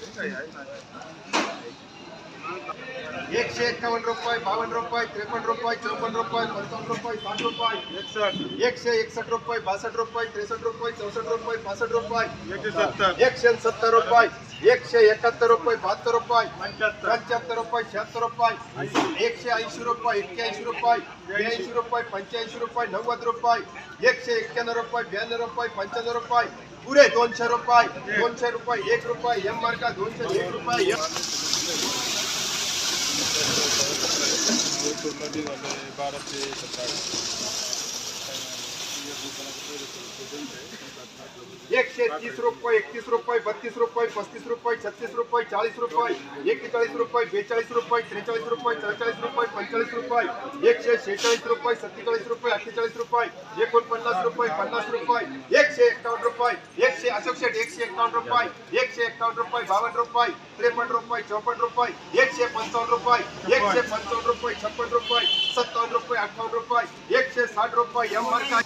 Thank 的 एकशे एक्कावन्न रुपये बावन्न रुपये त्रेपन्न रुपये चौपन्न रुपये पंचावन्न रुपये साठ। रुपये एकशे एकसष्ट रुपये बासष्ट रुपये त्रेसष्ट रुपये चौसष्ट रुपये पासष्ट रुपये एकशे सत्तर। रुपये एकशे एकाहत्तर रुपये बहात्तर रुपये पंच्याहत्तर रुपये शहात्तर रुपये एकशे ऐंशी रुपये एक्क्याऐंशी रुपये ब्याऐंशी रुपये पंच्याऐंशी रुपये नव्वद रुपये एकशे एक्क्याण्णव रुपये ब्याण्णव रुपये पंच्याण्णव रुपये पुरे दोनशे रुपये दोनशे रुपये एक रुपये एम मार्का दोनशे एक रुपये एम एकशे तीस रुपये एकतीस रुपये, बत्तीस रुपये पस्तीस रुपये, छत्तीस रुपये चाळीस रुपये एक्केचाळीस रुपये बेचाळीस रुपये त्रेचाळीस रुपये चौचाळीस रुपये पंचेचाळीस रुपये एकशे शेहेचाळीस रुपये सत्तेचाळीस रुपये अठ्ठेचाळीस रुपये, एकोणपन्नास रुपये, पन्नास रुपये एकशे एक्कावन्न रुपये एकशे अशोक शेठ एकशे एक्कावन्न रुपये एकशे एक्कावन्न रुपये बावन्न रुपये, त्रेपन्न रुपये, चौपन्न रुपये एकशे पंचावन्न रुपये एकशे पंचावन्न रुपये छप्पन्न रुपये सत्तावन्न रुपये अठ्ठावन्न रुपये एकशे साठ रुपये एम मार्का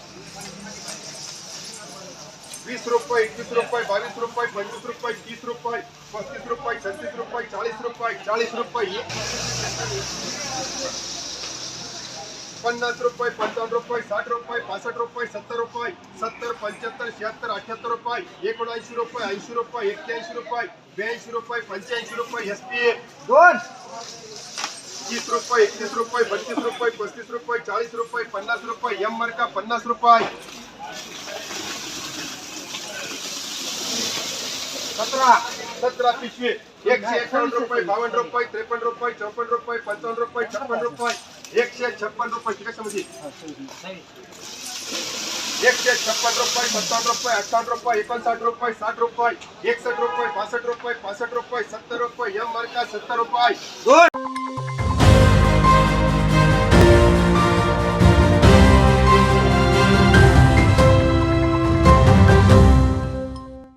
वीस रुपये एकवीस रुपये बावीस रुपये पंचवीस रुपये, तीस रुपये पस्तीस रुपये, छत्तीस रुपये चाळीस रुपये चाळीस रुपये। पन्नास रुपये, पंचावन्न रुपये, साठ रुपये, पासष्ट रुपये, सत्तर रुपये, सत्तर, पंच्याहत्तर, शहात्तर, अठ्याहत्तर रुपये, एकोणऐंशी रुपये, ऐंशी रुपये, एक्क्याऐंशी रुपये, ब्याऐंशी रुपये, पंच्याऐंशी रुपये एस पी दोन! तीस रुपये, एकतीस रुपये, बत्तीस रुपये, पस्तीस रुपये, चाळीस रुपये, पन्नास रुपये, एम मार्का पन्नास रुपये। एकशे एकावन्न रुपये एकशे छप्पन रुपये पचपन समजी एकशे छप्पन रुपये, सत्तावन्न रुपये रुपये साठ रुपये एकसठ रुपये, बासष्ट रुपये रुपये, सत्तर रुपये एम मार्का सत्तर रुपये.